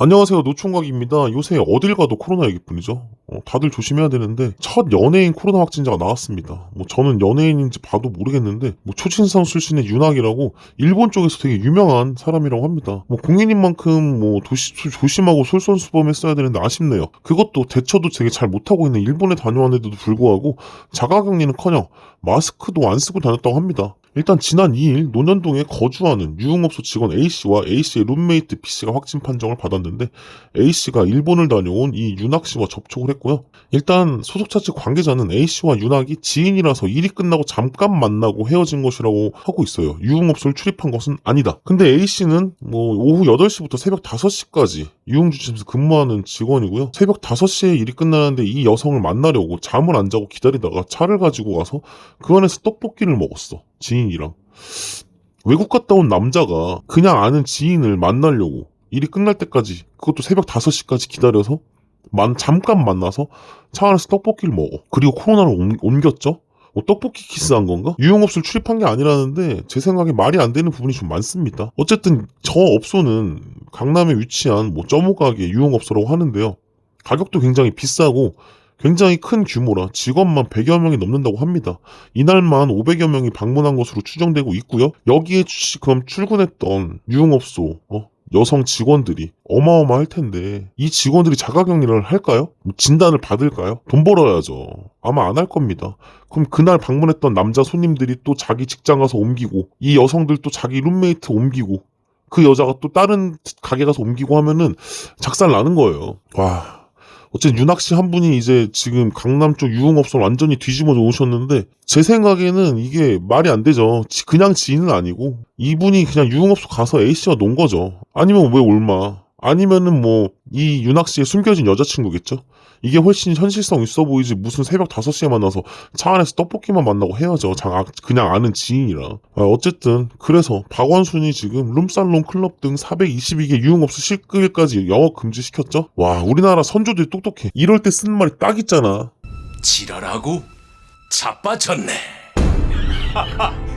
안녕하세요 노총각입니다. 요새 어딜 가도 코로나 얘기뿐이죠. 어, 다들 조심해야 되는데 첫 연예인 코로나 확진자가 나왔습니다. 뭐 저는 연예인인지 봐도 모르겠는데 뭐 초신성 출신의 윤학이라고 일본 쪽에서 되게 유명한 사람이라고 합니다. 뭐 공인인 만큼 뭐 도시, 조- 조심하고 솔선수범했어야 되는데 아쉽네요. 그것도 대처도 되게 잘 못하고 있는 일본에 다녀왔는데도 불구하고 자가격리는커녕 마스크도 안 쓰고 다녔다고 합니다. 일단 지난 2일 논현동에 거주하는 유흥업소 직원 A씨와 A씨의 룸메이트 B씨가 확진 판정을 받았는데 A씨가 일본을 다녀온 이 윤학씨와 접촉을 했고요. 일단 소속차 측 관계자는 A씨와 윤학이 지인이라서 일이 끝나고 잠깐 만나고 헤어진 것이라고 하고 있어요. 유흥업소를 출입한 것은 아니다. 근데 A씨는 뭐 오후 8시부터 새벽 5시까지 유흥주점에서 근무하는 직원이고요. 새벽 5시에 일이 끝나는데 이 여성을 만나려고 잠을 안 자고 기다리다가 차를 가지고 가서 그 안에서 떡볶이를 먹었어. 지인이랑. 외국 갔다 온 남자가 그냥 아는 지인을 만나려고 일이 끝날 때까지 그것도 새벽 5시까지 기다려서 만, 잠깐 만나서 차 안에서 떡볶이를 먹어. 그리고 코로나를 옮, 옮겼죠? 뭐 떡볶이 키스한 건가? 유흥업소를 출입한 게 아니라는데 제 생각에 말이 안 되는 부분이 좀 많습니다. 어쨌든 저 업소는 강남에 위치한 뭐 점호 가게 유흥업소라고 하는데요. 가격도 굉장히 비싸고 굉장히 큰 규모라 직원만 100여 명이 넘는다고 합니다. 이날만 500여 명이 방문한 것으로 추정되고 있고요. 여기에 주- 그럼 출근했던 유흥업소 어? 여성 직원들이 어마어마할 텐데 이 직원들이 자가격리를 할까요? 뭐 진단을 받을까요? 돈 벌어야죠. 아마 안 할 겁니다. 그럼 그날 방문했던 남자 손님들이 또 자기 직장 가서 옮기고 이 여성들 또 자기 룸메이트 옮기고 그 여자가 또 다른 가게 가서 옮기고 하면은 작살 나는 거예요. 와. 어쨌든 윤학 씨 한 분이 이제 지금 강남 쪽 유흥업소를 완전히 뒤집어 놓으셨는데 제 생각에는 이게 말이 안 되죠. 지- 그냥 지인은 아니고 이분이 그냥 유흥업소 가서 A 씨와 논 거죠. 아니면 왜 올마? 아니면은 뭐 이 윤학 씨의 숨겨진 여자친구겠죠. 이게 훨씬 현실성 있어 보이지 무슨 새벽 5시에 만나서 차 안에서 떡볶이만 만나고 헤어져. 자, 아, 그냥 아는 지인이랑. 아, 어쨌든 그래서 박원순이 지금 룸살롱 클럽 등 422개 유흥업소 실끌까지 영업 금지시켰죠. 와 우리나라 선조들이 똑똑해. 이럴 때 쓰는 말이 딱 있잖아. 지랄하고 자빠졌네.